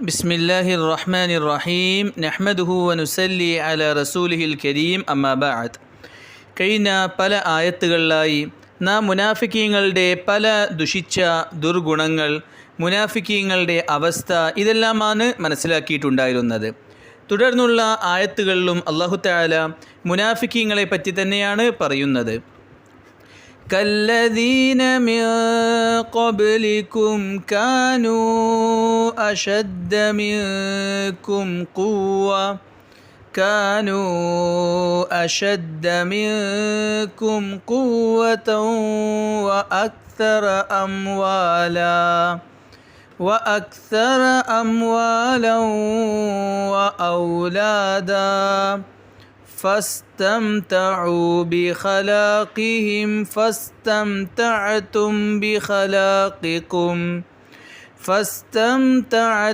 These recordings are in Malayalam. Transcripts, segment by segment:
بسم الله الرحمن الرحيم نحمده ونسلي على رسوله الكريم أما بعد കഴിഞ്ഞ പല ആയത്തുകളിലായി നാം മുനാഫിക്കീങ്ങളുടെ പല ദുഷിച്ച ദുർഗുണങ്ങൾ മുനാഫിക്കീങ്ങളുടെ അവസ്ഥ ഇതെല്ലാമാണ് മനസ്സിലാക്കിയിട്ടുണ്ടായിരുന്നത് തുടർന്നുള്ള ആയത്തുകളിലും അള്ളാഹു താല മുനാഫിക്കീങ്ങളെ പറ്റി തന്നെയാണ് പറയുന്നത് كالذين من قبلكم كانوا أشد منكم قوة كانوا أشد منكم قوة وأكثر أموالا وأكثر أموالا وأولادا. فاستمتعوا بخلاقهم فاستمتعتم بخلاقكم. فاستمتعتم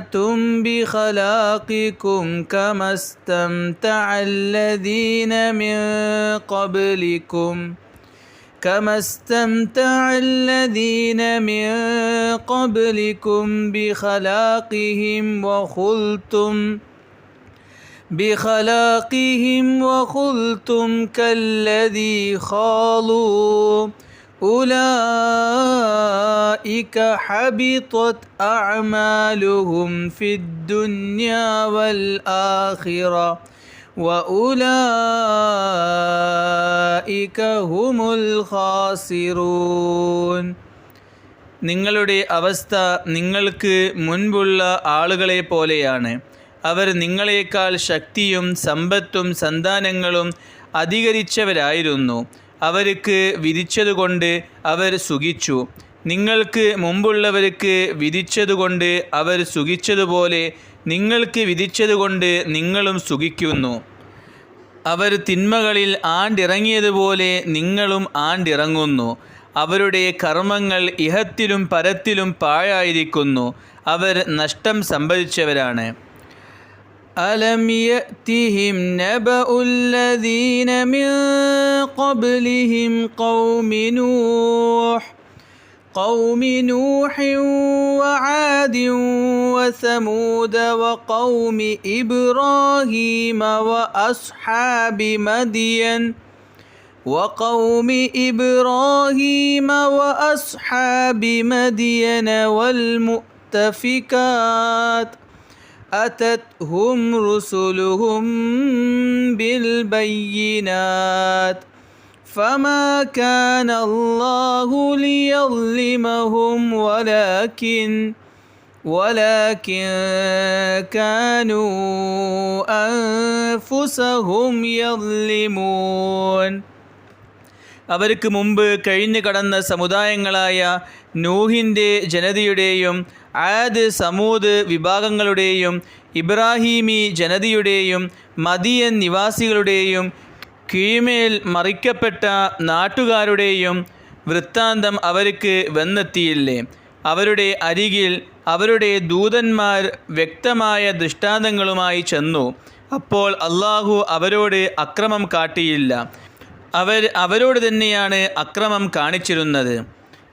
بخلاقكم كما استمتع الذين من قبلكم. كما استمتع الذين من قبلكم بخلاقهم وخلتم بخلاقهم وخلتم كالذي خالوا أولئك حبطت أعمالهم في الدنيا والآخرة وأولئك هم الخاسرون നിങ്ങളുടെ അവസ്ഥ നിങ്ങൾക്ക് മുൻപുള്ള ആളുകളെ പോലെയാണ് അവർ നിങ്ങളെക്കാൾ ശക്തിയും സമ്പത്തും സന്താനങ്ങളും അധികരിച്ചവരായിരുന്നു. അവർക്ക് വിധിച്ചതുകൊണ്ട് അവർ സുഖിച്ചു. നിങ്ങൾക്ക് മുമ്പുള്ളവർക്ക് വിധിച്ചതുകൊണ്ട് അവർ സുഖിച്ചതുപോലെ നിങ്ങൾക്ക് വിധിച്ചതുകൊണ്ട് നിങ്ങളും സുഖിക്കുന്നു. അവർ തിന്മകളിൽ ആണ്ടിറങ്ങിയതുപോലെ നിങ്ങളും ആണ്ടിറങ്ങുന്നു. അവരുടെ കർമ്മങ്ങൾ ഇഹത്തിലും പരത്തിലും പാഴായിരിക്കുന്നു. അവർ നഷ്ടം സംഭവിച്ചവരാണ്. ألم يأتهم نبأ الذين من قبلهم قوم نوح قوم نوح وعاد وثمود وقوم إبراهيم وأصحاب مدين وقوم إبراهيم وأصحاب مدين والمؤتفكات أتتهم رسلهم بالبينات فما كان الله ليظلمهم ولكن ولكن كانوا أنفسهم يظلمون അവർക്ക് മുമ്പ് കഴിഞ്ഞു കടന്ന സമുദായങ്ങളായ നൂഹിൻ്റെ ജനതയുടെയും ആദ് സമൂദ് വിഭാഗങ്ങളുടെയും ഇബ്രാഹീമി ജനതയുടെയും മദിയൻ നിവാസികളുടെയും കീഴ്മേൽ മറിക്കപ്പെട്ട നാട്ടുകാരുടെയും വൃത്താന്തം അവർക്ക് വന്നെത്തിയില്ലേ? അവരുടെ അരികിൽ അവരുടെ ദൂതന്മാർ വ്യക്തമായ ദൃഷ്ടാന്തങ്ങളുമായി ചെന്നു. അപ്പോൾ അള്ളാഹു അവരോട് അക്രമം കാട്ടിയില്ല. അവർ അവരോട് തന്നെയാണ് അക്രമം കാണിച്ചിരുന്നത്.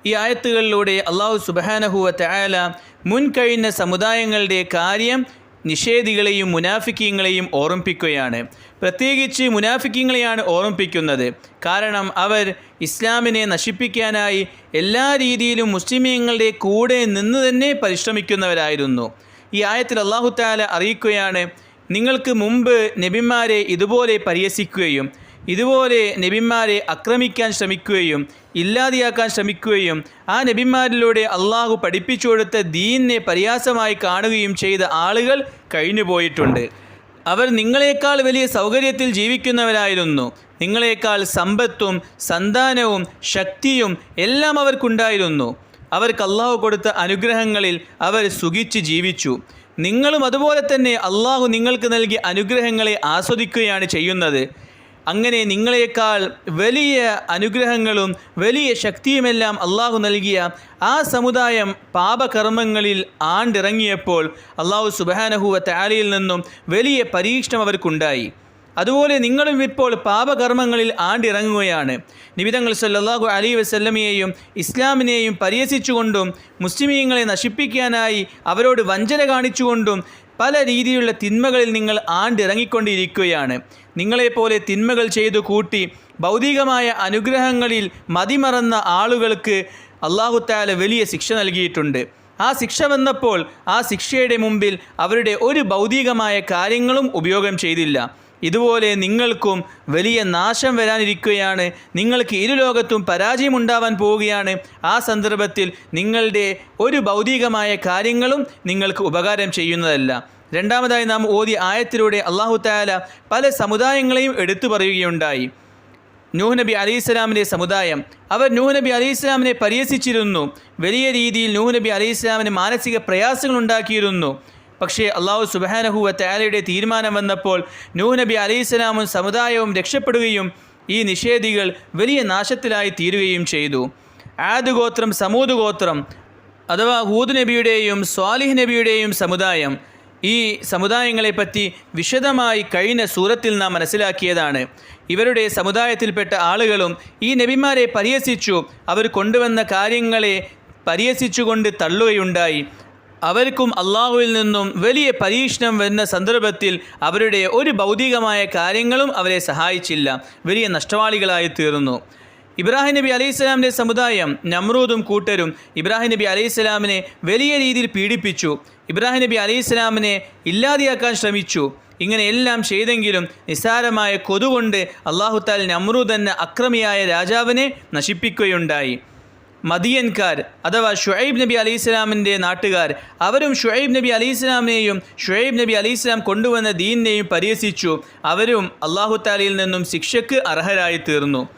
ഈ ആയത്തുകളിലൂടെ അള്ളാഹു സുബാനഹുവ തയാല മുൻകഴിഞ്ഞ സമുദായങ്ങളുടെ കാര്യം നിഷേധികളെയും മുനാഫിക്കീങ്ങളെയും ഓർമ്മിപ്പിക്കുകയാണ്. പ്രത്യേകിച്ച് മുനാഫിക്കീങ്ങളെയാണ് ഓർമ്മിപ്പിക്കുന്നത്. കാരണം അവർ ഇസ്ലാമിനെ നശിപ്പിക്കാനായി എല്ലാ രീതിയിലും മുസ്ലിമീങ്ങളുടെ കൂടെ നിന്ന് തന്നെ പരിശ്രമിക്കുന്നവരായിരുന്നു. ഈ ആയത്തിൽ അള്ളാഹു താല അറിയിക്കുകയാണ് നിങ്ങൾക്ക് മുമ്പ് നബിമാരെ ഇതുപോലെ പരിഹസിക്കുകയും ഇതുപോലെ നബിമാരെ ആക്രമിക്കാൻ ശ്രമിക്കുകയും ഇല്ലാതെയാക്കാൻ ശ്രമിക്കുകയും ആ നബിമാരിലൂടെ അള്ളാഹു പഠിപ്പിച്ചു കൊടുത്ത ദീനിനെ പരിയാസമായി കാണുകയും ചെയ്ത ആളുകൾ കഴിഞ്ഞുപോയിട്ടുണ്ട് അവർ നിങ്ങളെക്കാൾ വലിയ സൗകര്യത്തിൽ ജീവിക്കുന്നവരായിരുന്നു. നിങ്ങളെക്കാൾ സമ്പത്തും സന്താനവും ശക്തിയും എല്ലാം അവർക്കുണ്ടായിരുന്നു. അവർക്ക് അള്ളാഹു കൊടുത്ത അനുഗ്രഹങ്ങളിൽ അവർ സുഖിച്ച് ജീവിച്ചു. നിങ്ങളും അതുപോലെ തന്നെ അള്ളാഹു നിങ്ങൾക്ക് നൽകിയ അനുഗ്രഹങ്ങളെ ആസ്വദിക്കുകയാണ് ചെയ്യുന്നത്. അങ്ങനെ നിങ്ങളെക്കാൾ വലിയ അനുഗ്രഹങ്ങളും വലിയ ശക്തിയുമെല്ലാം അള്ളാഹു നൽകിയ ആ സമുദായം പാപകർമ്മങ്ങളിൽ ആണ്ടിറങ്ങിയപ്പോൾ അള്ളാഹു സുബാനഹുവ താലയിൽ നിന്നും വലിയ പരീക്ഷണം അവർക്കുണ്ടായി. അതുപോലെ നിങ്ങളും ഇപ്പോൾ പാപകർമ്മങ്ങളിൽ ആണ്ടിറങ്ങുകയാണ്. നിബിതങ്ങൾ സല്ലാഹു അലി വസല്ലമയെയും ഇസ്ലാമിനെയും പരിഹസിച്ചുകൊണ്ടും മുസ്ലിമീങ്ങളെ നശിപ്പിക്കാനായി അവരോട് വഞ്ചന കാണിച്ചുകൊണ്ടും പല രീതിയിലുള്ള തിന്മകളിൽ നിങ്ങൾ ആണ്ടിറങ്ങിക്കൊണ്ടിരിക്കുകയാണ്. നിങ്ങളെപ്പോലെ തിന്മകൾ ചെയ്തു കൂട്ടി ഭൗതികമായ അനുഗ്രഹങ്ങളിൽ മതിമറന്ന ആളുകൾക്ക് അള്ളാഹുത്താല വലിയ ശിക്ഷ നൽകിയിട്ടുണ്ട്. ആ ശിക്ഷ വന്നപ്പോൾ ആ ശിക്ഷയുടെ മുമ്പിൽ അവരുടെ ഒരു ഭൗതികമായ കാര്യങ്ങളും ഉപയോഗം ചെയ്തില്ല. ഇതുപോലെ നിങ്ങൾക്കും വലിയ നാശം വരാനിരിക്കുകയാണ്. നിങ്ങൾക്ക് ഇരു ലോകത്തും പരാജയമുണ്ടാവാൻ പോവുകയാണ്. ആ സന്ദർഭത്തിൽ നിങ്ങളുടെ ഒരു ഭൗതികമായ കാര്യങ്ങളും നിങ്ങൾക്ക് ഉപകാരം ചെയ്യുന്നതല്ല. രണ്ടാമതായി നാം ഓതി ആയത്തിലൂടെ അള്ളാഹു താല പല സമുദായങ്ങളെയും എടുത്തു പറയുകയുണ്ടായി. നൂഹ് നബി അലി സ്വലാമിന്റെ സമുദായം. അവർ നൂഹ് നബി അലി സ്വലാമിനെ പരിഹസിച്ചിരുന്നു. വലിയ രീതിയിൽ നൂഹ് നബി അലി സ്വലാമിന് മാനസിക പ്രയാസങ്ങൾ ഉണ്ടാക്കിയിരുന്നു. പക്ഷേ അള്ളാഹു സുബാനഹുവ താലയുടെ തീരുമാനം വന്നപ്പോൾ നൂ നബി അലൈഹി സ്വലാമും സമുദായവും രക്ഷപ്പെടുകയും ഈ നിഷേധികൾ വലിയ നാശത്തിലായി തീരുകയും ചെയ്തു. ആദ് ഗോത്രം സമൂത് ഗോത്രം അഥവാ ഹൂദ് നബിയുടെയും സ്വാലിഹ് നബിയുടെയും സമുദായം ഈ സമുദായങ്ങളെപ്പറ്റി വിശദമായി കഴിഞ്ഞ സൂറത്തിൽ നാം മനസ്സിലാക്കിയതാണ്. ഇവരുടെ സമുദായത്തിൽപ്പെട്ട ആളുകളും ഈ നബിമാരെ പരിഹസിച്ചു. അവർ കൊണ്ടുവന്ന കാര്യങ്ങളെ പരിഹസിച്ചുകൊണ്ട് തള്ളുകയുണ്ടായി. അവർക്കും അള്ളാഹുവിൽ നിന്നും വലിയ പരീക്ഷണം വരുന്ന സന്ദർഭത്തിൽ അവരുടെ ഒരു ഭൗതികമായ കാര്യങ്ങളും അവരെ സഹായിച്ചില്ല. വലിയ നഷ്ടവാളികളായി തീർന്നു. ഇബ്രാഹിം നബി അലൈഹി സ്വലാമിന്റെ സമുദായം നമ്രൂദും കൂട്ടരും ഇബ്രാഹിം നബി അലൈഹി സ്വലാമിനെ വലിയ രീതിയിൽ പീഡിപ്പിച്ചു. ഇബ്രാഹിം നബി അലൈഹി സ്വലാമിനെ ഇല്ലാതെയാക്കാൻ ശ്രമിച്ചു. ഇങ്ങനെയെല്ലാം ചെയ്തെങ്കിലും നിസ്സാരമായ കൊതുകൊണ്ട് അള്ളാഹുത്താൽ നമ്രൂദ് എന്ന അക്രമിയായ രാജാവിനെ നശിപ്പിക്കുകയുണ്ടായി. മദിയൻകാർ അഥവാ ഷുഹൈബ് നബി അലൈഹി സ്വലാമിന്റെ നാട്ടുകാർ അവരും ഷുഹൈബ് നബി അലൈഹി സ്വലാമിനെയും ഷുഹൈബ് നബി അലൈഹി സ്വലാം കൊണ്ടുവന്ന ദീനിനെയും പരിഹസിച്ചു. അവരും അള്ളാഹു താലയിൽ നിന്നും ശിക്ഷയ്ക്ക് അർഹരായി തീർന്നു.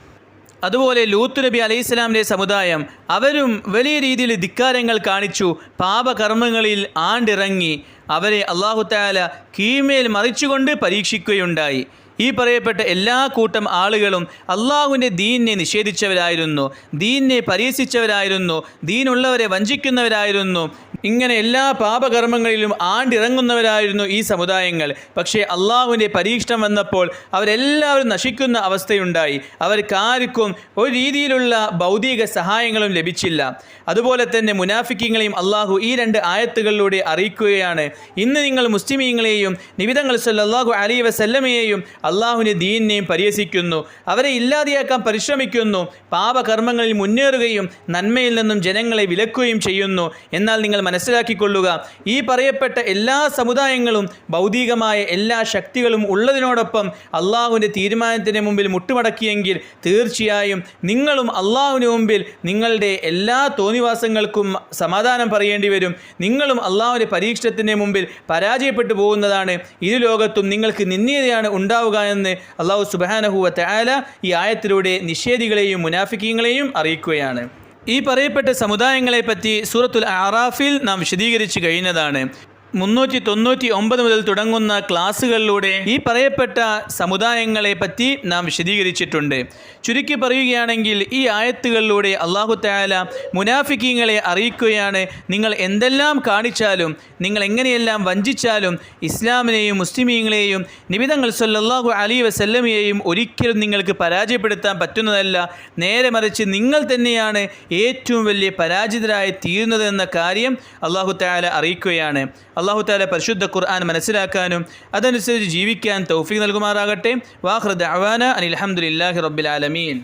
അതുപോലെ ലൂത്ത് നബി അലൈഹി സ്വലാമിന്റെ സമുദായം അവരും വലിയ രീതിയിൽ ധിക്കാരങ്ങൾ കാണിച്ചു പാപകർമ്മങ്ങളിൽ ആണ്ടിറങ്ങി. അവരെ അള്ളാഹു താല കീമേൽ മറിച്ചുകൊണ്ട് പരീക്ഷിക്കുകയുണ്ടായി. ഈ പറയപ്പെട്ട എല്ലാ കൂട്ടം ആളുകളും അള്ളാഹുവിന്റെ ദീനിനെ നിഷേധിച്ചവരായിരുന്നു ദീനിനെ പരിഹസിച്ചവരായിരുന്നു ദീനുള്ളവരെ വഞ്ചിക്കുന്നവരായിരുന്നു. ഇങ്ങനെ എല്ലാ പാപകർമ്മങ്ങളിലും ആണ്ടിറങ്ങുന്നവരായിരുന്നു ഈ സമുദായങ്ങൾ. പക്ഷേ അള്ളാഹുവിന്റെ പരീക്ഷണം വന്നപ്പോൾ അവരെല്ലാവരും നശിക്കുന്ന അവസ്ഥയുണ്ടായി. അവർക്കാർക്കും ഒരു രീതിയിലുള്ള ഭൗതിക സഹായങ്ങളും ലഭിച്ചില്ല. അതുപോലെ തന്നെ മുനാഫിക്കിങ്ങളെയും അള്ളാഹു ഈ രണ്ട് ആയത്തുകളിലൂടെ അറിയിക്കുകയാണ്. ഇന്ന് നിങ്ങൾ മുസ്ലിമീങ്ങളെയും നിബിതങ്ങൾ സല്ലാഹു അലി വസല്ലമയെയും അള്ളാഹുവിന്റെ ദീനിനെയും പരിഹസിക്കുന്നു. അവരെ ഇല്ലാതെയാക്കാൻ പരിശ്രമിക്കുന്നു. പാപകർമ്മങ്ങളിൽ മുന്നേറുകയും നന്മയിൽ നിന്നും ജനങ്ങളെ വിലക്കുകയും ചെയ്യുന്നു. എന്നാൽ നിങ്ങൾ മനസ്സിലാക്കിക്കൊള്ളുക ഈ പറയപ്പെട്ട എല്ലാ സമുദായങ്ങളും ഭൗതികമായ എല്ലാ ശക്തികളും ഉള്ളതിനോടൊപ്പം അള്ളാഹുവിന്റെ തീരുമാനത്തിന് മുമ്പിൽ മുട്ടുമടക്കിയെങ്കിൽ തീർച്ചയായും നിങ്ങളും അള്ളാഹുവിന് മുമ്പിൽ നിങ്ങളുടെ എല്ലാ തോന്നിവാസങ്ങൾക്കും സമാധാനം പറയേണ്ടി വരും. നിങ്ങളും അള്ളാഹുവിന്റെ പരീക്ഷണത്തിന്റെ മുമ്പിൽ പരാജയപ്പെട്ടു പോകുന്നതാണ്. ഇരു ലോകത്തും നിങ്ങൾക്ക് നിന്ദ്യതയാണ് ഉണ്ടാവുക എന്ന് അള്ളാഹു സുബാനഹുവത്തെ ആല ഈ ആയത്തിലൂടെ നിഷേധികളെയും മുനാഫിക്കീങ്ങളെയും അറിയിക്കുകയാണ്. ഈ പറയപ്പെട്ട സമുദായങ്ങളെപ്പറ്റി സൂറത്തുൽ ആറാഫിൽ നാം വിശദീകരിച്ചു കഴിഞ്ഞതാണ്. മുന്നൂറ്റി തൊണ്ണൂറ്റി ഒമ്പത് മുതൽ തുടങ്ങുന്ന ക്ലാസ്സുകളിലൂടെ ഈ പറയപ്പെട്ട സമുദായങ്ങളെ പറ്റി നാം വിശദീകരിച്ചിട്ടുണ്ട്. ചുരുക്കി പറയുകയാണെങ്കിൽ ഈ ആയത്തുകളിലൂടെ അള്ളാഹു താല മുനാഫിക്കീങ്ങളെ അറിയിക്കുകയാണ്. നിങ്ങൾ എന്തെല്ലാം കാണിച്ചാലും നിങ്ങൾ എങ്ങനെയെല്ലാം വഞ്ചിച്ചാലും ഇസ്ലാമിനെയും മുസ്ലിമീങ്ങളെയും നിബിതങ്ങൾ സല്ലാഹു അലി വസല്ലമയെയും ഒരിക്കലും നിങ്ങൾക്ക് പരാജയപ്പെടുത്താൻ പറ്റുന്നതല്ല. നേരെ മറിച്ച് നിങ്ങൾ തന്നെയാണ് ഏറ്റവും വലിയ പരാജിതരായി തീരുന്നതെന്ന കാര്യം അള്ളാഹു താല അറിയിക്കുകയാണ്. അള്ളാഹു താല പരിശുദ്ധ ഖുർആൻ മനസ്സിലാക്കാനും അതനുസരിച്ച് ജീവിക്കാൻ തൗഫീഖ് നൽകുമാറാകട്ടെ. വാഹൃദ് അവാന അനിൽ അഹമ്മദില്ലാഹി റബ്ബിൽ ആലമീൻ.